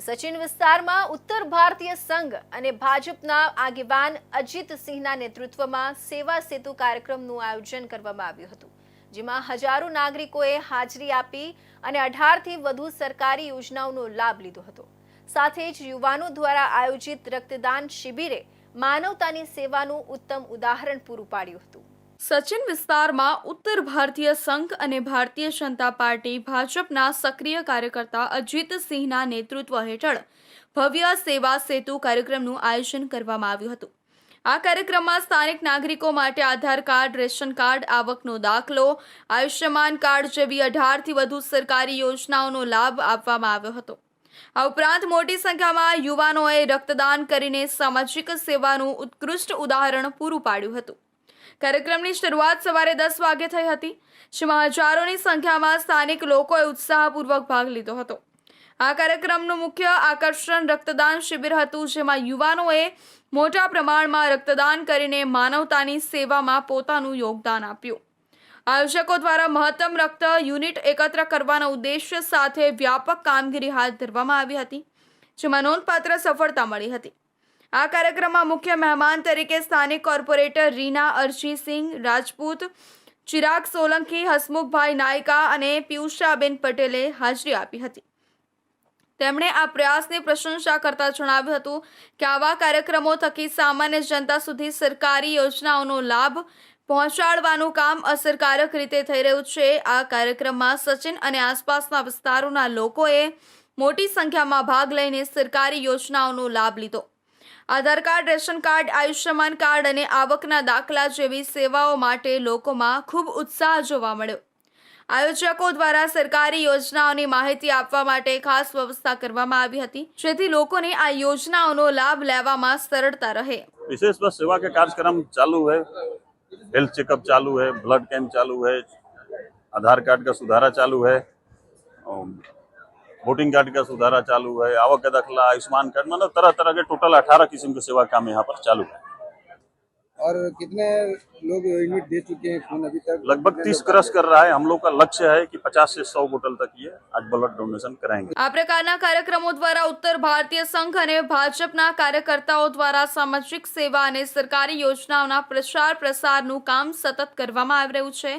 સચિન વિસ્તારમાં ઉત્તર ભારતીય સંઘ અને ભાજપના આગેવાન અજીત સિંહના નેતૃત્વમાં સેવા સેતુ કાર્યક્રમનું આયોજન કરવામાં આવ્યું હતું, જેમાં હજારો નાગરિકોએ હાજરી આપી અને અઢારથી વધુ સરકારી યોજનાઓનો લાભ લીધો હતો. સાથે જ યુવાનો દ્વારા આયોજિત રક્તદાન શિબિરે માનવતાની સેવાનું ઉત્તમ ઉદાહરણ પૂરું પાડ્યું હતું. સચિન વિસ્તારમાં ઉત્તર ભારતીય સંઘ અને ભારતીય જનતા પાર્ટી ભાજપના સક્રિય કાર્યકર્તા અજીતસિંહના નેતૃત્વ હેઠળ ભવ્ય સેવા સેતુ કાર્યક્રમનું આયોજન કરવામાં આવ્યું હતું. આ કાર્યક્રમમાં સ્થાનિક નાગરિકો માટે આધાર કાર્ડ, રેશન કાર્ડ, આવકનો દાખલો, આયુષ્યમાન કાર્ડ જેવી અઢારથી વધુ સરકારી યોજનાઓનો લાભ આપવામાં આવ્યો હતો. આ ઉપરાંત મોટી સંખ્યામાં યુવાનોએ રક્તદાન કરીને સામાજિક સેવાનું ઉત્કૃષ્ટ ઉદાહરણ પૂરું પાડ્યું હતું. કાર્યક્રમની શરૂઆત સવારે દસ વાગે થઈ હતી. જેમાં હજારોની સંખ્યામાં સ્થાનિક લોકોએ ઉત્સાહપૂર્વક ભાગ લીધો હતો. આ કાર્યક્રમનું મુખ્ય આકર્ષણ રક્તદાન શિબિર હતું, જેમાં યુવાનોએ મોટા પ્રમાણમાં રક્તદાન કરીને માનવતાની સેવામાં પોતાનું યોગદાન આપ્યું. આયોજકો દ્વારા મહત્તમ રક્ત યુનિટ એકત્ર કરવાના ઉદ્દેશ્ય સાથે વ્યાપક કામગીરી હાથ ધરવામાં આવી હતી, જેમાં નોંધપાત્ર સફળતા મળી હતી. આ કાર્યક્રમમાં મુખ્ય મહેમાન તરીકે સ્થાનિક કોર્પોરેટર રીના અરજીસિંહ રાજપૂત ચિરાગ સોલંકી, હસમુખભાઈ નાયકા અને પિયુષાબેન પટેલે હાજરી આપી હતી. તેમણે આ પ્રયાસની પ્રશંસા કરતા જણાવ્યું હતું કે આવા કાર્યક્રમો થકી સામાન્ય જનતા સુધી સરકારી યોજનાઓનો લાભ પહોંચાડવાનું કામ અસરકારક રીતે થઈ રહ્યું છે. આ કાર્યક્રમમાં સચિન અને આસપાસના વિસ્તારોના લોકોએ મોટી સંખ્યામાં ભાગ લઈને સરકારી યોજનાઓનો લાભ લીધો. Aadhaar card ration card Ayushman card અને આવકના દાખલા જેવી સેવાઓ માટે લોકોમાં ખૂબ ઉત્સાહ જોવા મળ્યો આયોજકો દ્વારા સરકારી યોજનાઓની માહિતી આપવા માટે ખાસ વ્યવસ્થા કરવામાં આવી હતી જેથી લોકોને આ યોજનાઓનો લાભ લેવામાં સરળતા રહે विशेष बस सेवा के कार्यक्रम चालू है हेल्थ चेकअप चालू है ब्लड कैंप चालू है आधार कार्ड का सुधारा चालू है अम, वोटिंग कार्ड का सुधारा चालू है आवक का दाखला आयुष्मान कार्ड मतलब तरह तरह के टोटल अठारह किस्म के सेवा काम यहाँ पर चालू है और कितने लोग यूनिट दे चुके हैं खून अभी तक लगभग तीस क्रश कर रहा है हम लोग का लक्ष्य है कि पचास से सौ बोतल तक ये आज ब्लड डोनेशन कराएंगे આ પ્રકારના કાર્યક્રમો દ્વારા ઉત્તર ભારતીય સંઘ અને ભાજપના કાર્યકર્તાઓ દ્વારા સામાજિક સેવા અને સરકારી યોજનાઓના પ્રચાર પ્રસારનું કામ સતત કરવામાં આવી રહ્યું છે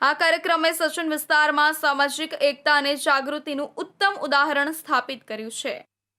આ કાર્યક્રમે સચિન વિસ્તારમાં સામાજિક એકતા અને જાગૃતિનું ઉત્તમ ઉદાહરણ સ્થાપિત કર્યું છે.